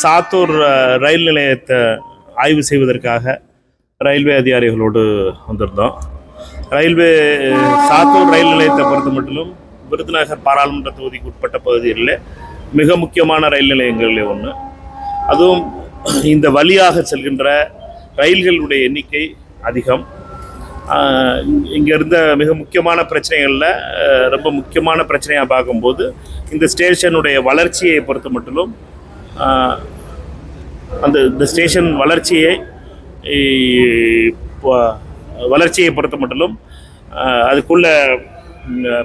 சாத்தூர் ரயில் நிலையத்தை ஆய்வு செய்வதற்காக ரயில்வே அதிகாரிகளோடு வந்திருந்தோம். ரயில்வே சாத்தூர் ரயில் நிலையத்தை பொறுத்த மட்டும் விருதுநகர் பாராளுமன்ற தொகுதிக்கு உட்பட்ட பகுதிகளில் மிக முக்கியமான ரயில் நிலையங்களில் ஒன்று அதுவும் இந்த வழியாக செல்கின்ற ரயில்களுடைய எண்ணிக்கை அதிகம். இங்கே இருந்த மிக முக்கியமான பிரச்சனைகளில் ரொம்ப முக்கியமான பிரச்சனையாக பார்க்கும்போது இந்த ஸ்டேஷனுடைய வளர்ச்சியை பொறுத்த மட்டும் அந்த இந்த ஸ்டேஷன் வளர்ச்சியை வளர்ச்சியை பொறுத்த மட்டிலும் அதுக்குள்ள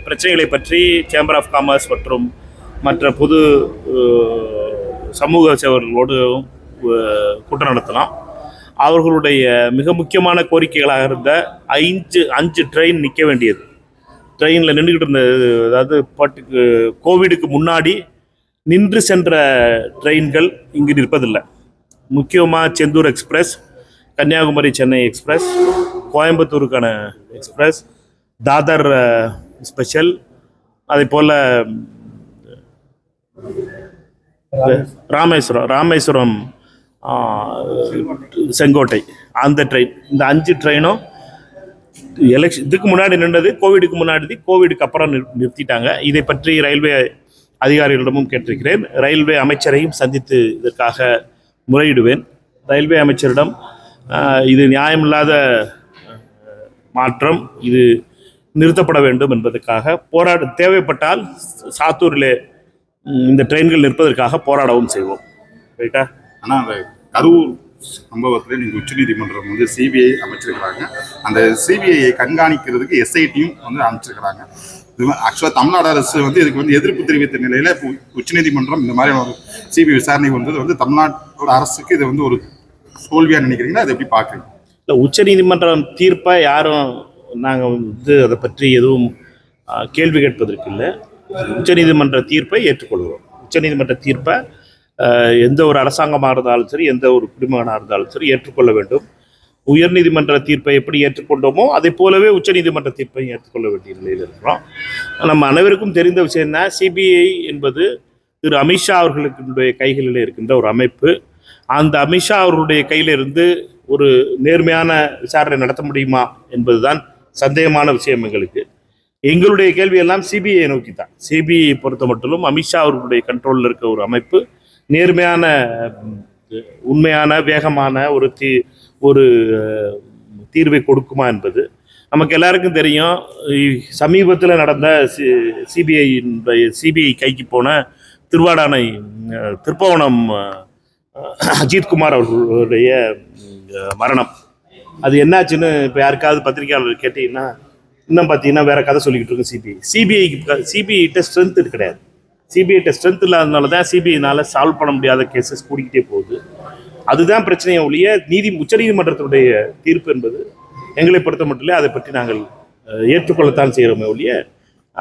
பிரச்சனைகளை பற்றி சேம்பர் ஆஃப் காமர்ஸ் மற்றும் மற்ற பொது சமூக சேவர்களோடு கூட்டம் நடத்தலாம். அவர்களுடைய மிக முக்கியமான கோரிக்கைகளாக இருந்த ஐந்து அஞ்சு ட்ரெயின் நிற்க வேண்டியது. ட்ரெயினில் நின்றுக்கிட்டு இருந்த அதாவது பட்டு கோவிடுக்கு முன்னாடி நின்று சென்ற ட்ரெயின்கள் இங்கு நிற்பதில்லை. முக்கியமாக செந்தூர் எக்ஸ்பிரஸ் கன்னியாகுமரி சென்னை எக்ஸ்பிரஸ் கோயம்புத்தூருக்கான எக்ஸ்பிரஸ் தாதர் ஸ்பெஷல் அதே போல் ராமேஸ்வரம் ராமேஸ்வரம் செங்கோட்டை அந்த ட்ரெயின் இந்த அஞ்சு ட்ரெயினும் எலெக்ஷன் இதுக்கு முன்னாடி நின்றது கோவிடுக்கு முன்னாடி கோவிடுக்கு அப்புறம் நிறு- நிறுத்திட்டாங்க. இதை பற்றி ரயில்வே அதிகாரிகளிடமும் கேட்டிருக்கிறேன். ரயில்வே அமைச்சரையும் சந்தித்து இதற்காக முறையிடுவேன். ரயில்வே அமைச்சரிடம் இது நியாயமில்லாத மாற்றம். இது நிறுத்தப்பட வேண்டும் என்பதற்காக போராட தேவைப்பட்டால் சாத்தூரிலே இந்த ட்ரெயின்கள் நிற்பதற்காக போராடவும் செய்வோம். ரைட்டா ஆனால் அந்த கரூர் சம்பவத்தில் நீங்கள் உச்சநீதிமன்றம் வந்து சிபிஐ அமைச்சிருக்கிறாங்க. அந்த சிபிஐயை கண்காணிக்கிறதுக்கு எஸ்ஐடியும் வந்து அமைச்சிருக்கிறாங்க. இது ஆக்சுவலாக தமிழ்நாடு அரசு வந்து இதுக்கு வந்து எதிர்ப்பு தெரிவித்த நிலையில் இப்போ உச்சநீதிமன்றம் இந்த மாதிரி ஒரு சிபிஐ விசாரணை வந்தது வந்து தமிழ்நாட்டோட அரசுக்கு இது வந்து ஒரு தோல்வியாக நினைக்கிறீங்களா? அதை எப்படி பார்க்குறீங்க? இல்லை உச்சநீதிமன்றம் தீர்ப்பை யாரும் நாங்கள் வந்து அதை பற்றி எதுவும் கேள்வி கேட்பதற்கு இல்லை. உச்சநீதிமன்ற தீர்ப்பை ஏற்றுக்கொள்கிறோம். உச்சநீதிமன்ற தீர்ப்பை எந்த ஒரு அரசாங்கமாக இருந்தாலும் சரி எந்த ஒரு குடிமகனாக இருந்தாலும் சரி ஏற்றுக்கொள்ள வேண்டும். உயர்நீதிமன்ற தீர்ப்பை எப்படி ஏற்றுக்கொண்டோமோ அதை போலவே உச்சநீதிமன்ற தீர்ப்பையும் ஏற்றுக்கொள்ள வேண்டிய நிலையில் இருக்கிறோம். நம்ம அனைவருக்கும் தெரிந்த விஷயம் தான் சிபிஐ என்பது திரு அமித்ஷா அவர்களுடைய கைகளில் இருக்கின்ற ஒரு அமைப்பு. அந்த அமித்ஷா அவர்களுடைய கையிலிருந்து ஒரு நேர்மையான விசாரணை நடத்த முடியுமா என்பதுதான் சந்தேகமான விஷயம் எங்களுக்கு. எங்களுடைய கேள்வி எல்லாம் சிபிஐ நோக்கி தான் சிபிஐ பொறுத்த மட்டிலும் அமித்ஷா அவர்களுடைய கண்ட்ரோலில் இருக்க ஒரு அமைப்பு. நேர்மையான உண்மையான வேகமான ஒரு தீ ஒரு தீர்வை கொடுக்குமா என்பது. நமக்கு எல்லாருக்கும் தெரியும் சமீபத்தில் நடந்த சி சிபிஐ சிபிஐ கைக்கு போன திருவாடானை திருப்பவனம் அஜித்குமார் அவர்களுடைய மரணம். அது என்னாச்சுன்னு இப்போ யாருக்காவது பத்திரிகையாளர் கேட்டீங்கன்னா இன்னும் பார்த்தீங்கன்னா வேற கதை சொல்லிக்கிட்டு இருக்கு சிபிஐ. சிபிஐக்கு சிபிஐட்ட ஸ்ட்ரென்த் கிடையாது. சிபிஐட்ட ஸ்ட்ரென்த் இல்லாதனால தான் சிபிஐனால் சால்வ் பண்ண முடியாத கேசஸ் கூடிக்கிட்டே போகுது. அதுதான் பிரச்சனையை ஒழிய நீதி உச்சநீதிமன்றத்தினுடைய தீர்ப்பு என்பது எங்களை பொறுத்த மட்டும் இல்லை அதை பற்றி நாங்கள் ஏற்றுக்கொள்ளத்தான் செய்கிறோமே ஒழிய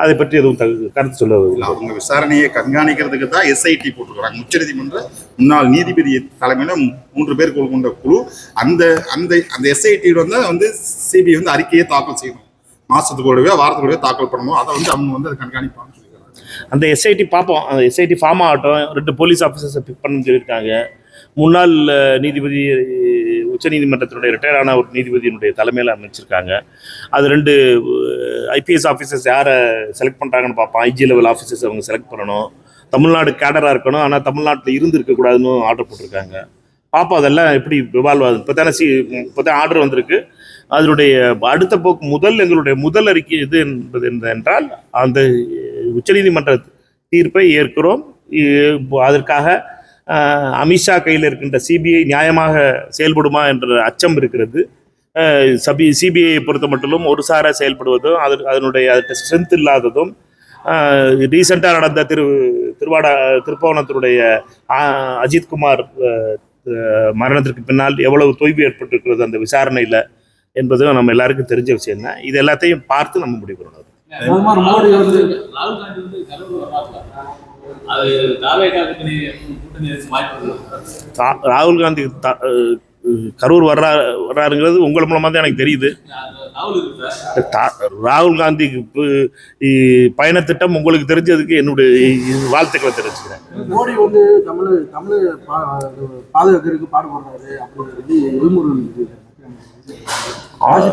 அதை பற்றி எதுவும் கருத்து சொல்ல அவங்க விசாரணையை கண்காணிக்கிறதுக்கு தான் எஸ்ஐடி போட்டிருக்கிறாங்க. உச்சநீதிமன்ற முன்னாள் நீதிபதி தலைமையில் மூன்று பேர் கொண்ட குழு. அந்த அந்த அந்த எஸ்ஐடியோட வந்து வந்து சிபிஐ வந்து அறிக்கையை தாக்கல் செய்யணும். மாசத்துக்கு கூடவே வாரத்துக்கு தாக்கல் பண்ணணும். அதை வந்து அவங்க வந்து அதை கண்காணிப்பாங்க. அந்த எஸ்ஐடி பார்ப்போம் அந்த எஸ்ஐடி ஃபார்ம் ஆகட்டும் ரெண்டு போலீஸ் ஆஃபீஸர்ஸை பிக் பண்ண சொல்லியிருக்காங்க முன்னாள் நீதிபதி உச்சநீதிமன்றத்தினுடைய ரிட்டையர் ஆன ஒரு நீதிபதியினுடைய தலைமையில் அமைச்சிருக்காங்க. அது ரெண்டு ஐபிஎஸ் ஆஃபீஸர்ஸ் யாரை செலக்ட் பண்ணுறாங்கன்னு பார்ப்போம். ஐஜி லெவல் ஆஃபீஸர்ஸ் அவங்க செலக்ட் பண்ணணும். தமிழ்நாடு கேடராக இருக்கணும். ஆனால் தமிழ்நாட்டில் இருந்து இருக்கக்கூடாதுன்னு ஆர்டர் போட்டிருக்காங்க. பார்ப்போம் அதெல்லாம் எப்படி இவால்வ் ஆகுது. இப்போ தானே சி இப்போ தான் ஆர்டர் வந்திருக்கு. அதனுடைய அடுத்த போக்கு முதல் எங்களுடைய முதல் அறிக்கை எது என்பது என்றால் அந்த உச்சநீதிமன்ற தீர்ப்பை ஏற்கிறோம். அதற்காக அமித்ஷா கையில் இருக்கின்ற சிபிஐ நியாயமாக செயல்படுமா என்ற அச்சம் இருக்கிறது. சபி சிபிஐ பொறுத்த மட்டும் ஒரு சார செயல்படுவதும் அது அதனுடைய அதற்கு ஸ்ட்ரென்த் இல்லாததும் ரீசெண்டாக நடந்த திரு திருவாடா திருப்பவனத்தினுடைய அஜித்குமார் மரணத்திற்கு பின்னால் எவ்வளவு தொய்வு ஏற்பட்டிருக்கிறது அந்த விசாரணையில் என்பது நம்ம எல்லாருக்கும் தெரிஞ்ச விஷயம் தான் இது எல்லாத்தையும் பார்த்து நம்ம முடிவு பண்ணணும். பிரதமர் மோடி வந்து ராகுல் காந்தி வந்து ராகுல் காந்தி கரூர் வர்றா வர்றாருங்கிறது உங்கள் மூலமாக தான் எனக்கு தெரியுது. ராகுல் காந்தி பயணத்திட்டம் உங்களுக்கு தெரிஞ்சதுக்கு என்னுடைய வாழ்த்துக்களை தெரிவிச்சுக்கிறேன். மோடி வந்து தமிழ் தமிழ் பா- பாதுகாக்கிறதுக்கு பாடுபடுறாரு அப்படிங்கிறது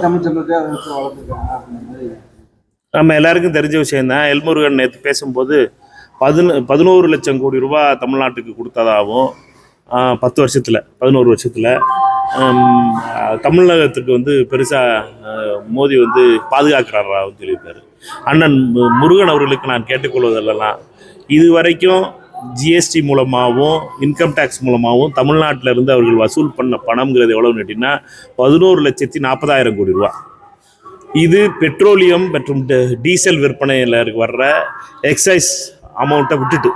தமிழ் சங்கத்தை அதை வச்சு வளர்த்துருக்காங்க நம்ம எல்லாருக்கும் தெரிஞ்ச விஷயம்தான். எல்முருகன் நேற்று பேசும்போது பதின பதினோரு லட்சம் கோடி ரூபா தமிழ்நாட்டுக்கு கொடுத்ததாகவும் பத்து வருஷத்தில் பதினோரு வருஷத்தில் தமிழகத்துக்கு வந்து பெருசாக மோடி வந்து பாதுகாக்கிறாராகவும் சொல்லியிருக்காரு. அண்ணன் மு- முருகன் அவர்களுக்கு நான் கேட்டுக்கொள்வதெல்லாம் இது வரைக்கும் ஜிஎஸ்டி மூலமாகவும் இன்கம் டேக்ஸ் மூலமாகவும் தமிழ்நாட்டில் இருந்து அவர்கள் வசூல் பண்ண பணம்ங்கிறது எவ்வளோன்னு கேட்டிங்கன்னா பதினோரு லட்சத்தி நாற்பதாயிரம் கோடி ரூபா. இது பெட்ரோலியம் மற்றும் ட- டீசல் விற்பனையில் வர்ற எக்ஸைஸ் அமௌண்ட்டை விட்டுட்டு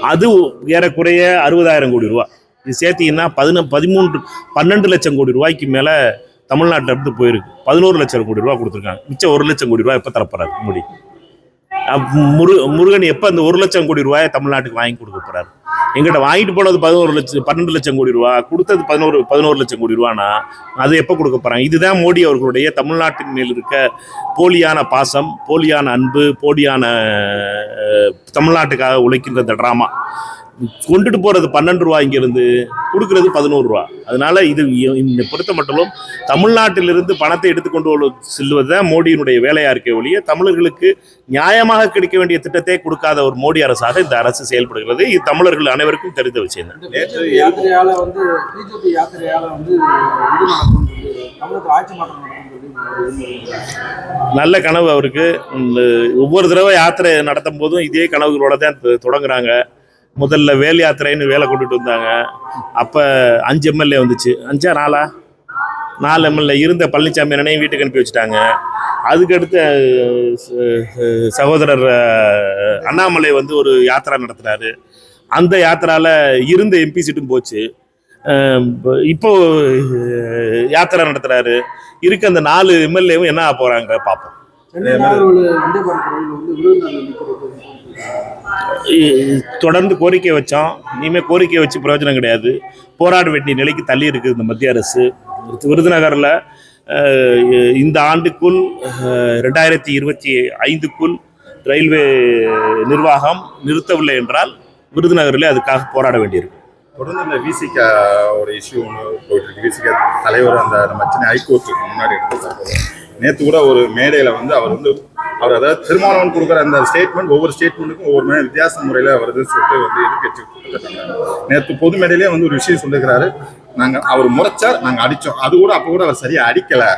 அது ஏறக்குறைய அறுபதாயிரம் கோடி ரூபா. இது சேர்த்தீங்கன்னா பதின பதிமூன்று பன்னெண்டு லட்சம் கோடி ரூபாய்க்கு மேலே தமிழ்நாட்டில் இருந்து போயிருக்கு. பதினோரு லட்சம் கோடி ரூபா கொடுத்துருக்காங்க. மிச்சம் ஒரு லட்சம் கோடி ரூபாய் எப்போ தரப்போறாரு மோடி. முரு முருகன் எப்போ அந்த ஒரு லட்சம் கோடி ரூபாயை தமிழ்நாட்டுக்கு வாங்கி கொடுக்க போகிறாரு எங்கிட்ட வாங்கிட்டு போனது பதினோரு லட்சம் பன்னெண்டு லட்சம் கோடி ரூபா கொடுத்தது பதினோரு பதினோரு லட்சம் கோடி ரூபானா அது எப்போ கொடுக்க போகிறாங்க இதுதான் மோடி அவர்களுடைய தமிழ்நாட்டின் மேல் இருக்க போலியான பாசம் போலியான அன்பு போலியான தமிழ்நாட்டுக்காக உழைக்கின்ற இந்த ட்ராமா கொண்டுட்டு போறது பன்னெண்டு ரூபா இங்கிருந்து கொடுக்கறது பதினோரு ரூபா. அதனால இது இந்த பொறுத்த மட்டும் தமிழ்நாட்டிலிருந்து பணத்தை எடுத்துக்கொண்டு செல்வது தான் மோடியினுடைய வேலையா இருக்கே ஒழிய தமிழர்களுக்கு நியாயமாக கிடைக்க வேண்டிய திட்டத்தை கொடுக்காத ஒரு மோடி அரசாக இந்த அரசு செயல்படுகிறது. இது தமிழர்கள் அனைவருக்கும் தெரிந்த விஷயம் நல்ல கனவு அவருக்கு. ஒவ்வொரு தடவை யாத்திரை நடத்தும் போதும் இதே கனவுகளோட தான் தொடங்குறாங்க. முதல்ல வேல் யாத்திரைன்னு வேலை கொண்டுட்டு வந்தாங்க. அப்போ அஞ்சு எம்எல்ஏ வந்துச்சு. அஞ்சா நாலா? நாலு எம்எல்ஏ இருந்த பழனிசாமி அண்ணனையும் வீட்டுக்கு அனுப்பி வச்சுட்டாங்க. அதுக்கடுத்து சகோதரர் அண்ணாமலை வந்து ஒரு யாத்திரா நடத்துகிறாரு அந்த யாத்திரால இருந்த எம்பி சீட்டும் போச்சு. இப்போ யாத்திரை நடத்துறாரு. இருக்க அந்த நாலு எம்எல்ஏவும் என்ன ஆக பார்ப்போம் தொடர்ந்து கோரிக்கை வச்சோம் இனிமேல் கோரிக்கை வச்சு பிரயோஜனம் கிடையாது. போராட வேண்டிய நிலைக்கு தள்ளி இருக்குது இந்த மத்திய அரசு. விருதுநகரில் இந்த ஆண்டுக்குள் ரெண்டாயிரத்தி இருபத்தி ஐந்துக்குள் ரயில்வே நிர்வாகம் நிறுத்தவில்லை என்றால் விருதுநகரில் அதுக்காக போராட வேண்டியிருக்கும். தொடர்ந்து இந்த விசிகா ஒரு இஷ்யூ ஒன்று போயிட்டு இருக்கு விசிகா தலைவர் அந்த நம்ம சென்னை ஹைகோர்ட்டுக்கு முன்னாடி இருந்தது நேற்று கூட ஒரு மேடையில் வந்து அவர் வந்து அவர் அதாவது திருமாவளவன் கொடுக்குற அந்த ஸ்டேட்மெண்ட் ஒவ்வொரு ஸ்டேட்மெண்ட்டுக்கும் ஒவ்வொரு மாதிரி வித்தியாச முறையில் வருதுன்னு சொல்லிட்டு வந்து எதிர்கட்சி நேற்று பொது மேடையிலே வந்து ஒரு விஷயம் சொல்லியிருக்கிறாரு. நாங்கள் அவர் முறைச்சார் நாங்கள் அடித்தோம் அது கூட அப்போ கூட அவர் சரியாக அடிக்கலை.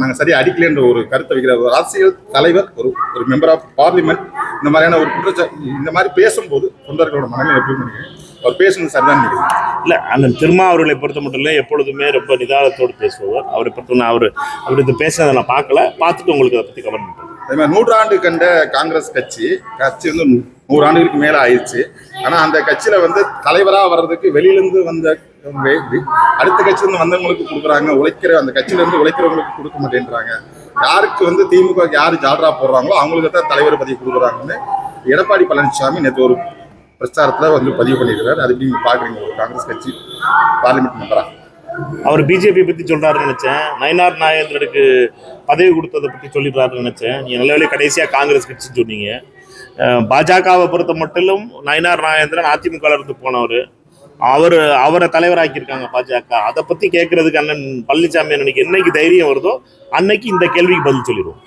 நாங்கள் சரியாக அடிக்கலைன்ற ஒரு கருத்தை வைக்கிறார். ஒரு அரசியல் தலைவர் ஒரு ஒரு மெம்பர் ஆஃப் பார்லிமெண்ட் இந்த மாதிரியான ஒரு குற்றச்சா இந்த மாதிரி பேசும்போது தொண்டர்களோட மனநிலை எப்படி பண்ணுங்க அவர் பேசுனது சரிதான் இல்லை அண்ணன் திருமா அவர்களை பொறுத்த மட்டும் இல்லை எப்பொழுதுமே ரொம்ப நிதானத்தோடு பேசுபவர். அவரை பொறுத்த நான் அவர் அவர் இது பேசினதை நான் பார்க்கல. பார்த்துட்டு உங்களுக்கு அதை பற்றி கமெண்ட் பண்ணுறேன் அதே மாதிரி நூற்றாண்டு கண்ட காங்கிரஸ் கட்சி கட்சி வந்து நூறு ஆண்டுகளுக்கு மேல ஆயிடுச்சு. ஆனா அந்த கட்சியில வந்து தலைவரா வர்றதுக்கு வெளியிலிருந்து வந்த அடுத்த கட்சியில இருந்து வந்தவங்களுக்கு கொடுக்குறாங்க உழைக்கிற அந்த கட்சியில இருந்து உழைக்கிறவங்களுக்கு கொடுக்க மாட்டேன்றாங்க. யாருக்கு வந்து திமுக யாரு ஜால்ரா போடுறாங்களோ அவங்களுக்கு தான் தலைவர் பதவி கொடுக்குறாங்கன்னு எடப்பாடி பழனிசாமி நேற்று ஒரு பிரச்சாரத்தில் வந்து பதிவு பண்ணியிருக்காரு. அது எப்படி பார்க்குறீங்க ஒரு காங்கிரஸ் கட்சி பார்லிமெண்ட் மெம்பராக அவர் பிஜேபி பற்றி சொல்கிறாருன்னு நினச்சேன். நயனார் நாகேந்திரனுக்கு பதவி கொடுத்ததை பற்றி சொல்லிடுறாருன்னு நினச்சேன். நீங்கள் நல்ல வேலையை கடைசியாக காங்கிரஸ் கட்சி சொன்னீங்க. பாஜகவை பொறுத்த மட்டிலும் நயனார் நாகேந்திரன் அதிமுக இருந்து போனவர். அவர் அவரை தலைவராக்கியிருக்காங்க பாஜக. அதை பற்றி கேட்குறதுக்கு அண்ணன் பழனிசாமி அண்ணனுக்கு என்னைக்கு தைரியம் வருதோ அன்னைக்கு இந்த கேள்விக்கு பதில் சொல்லிடுவோம்.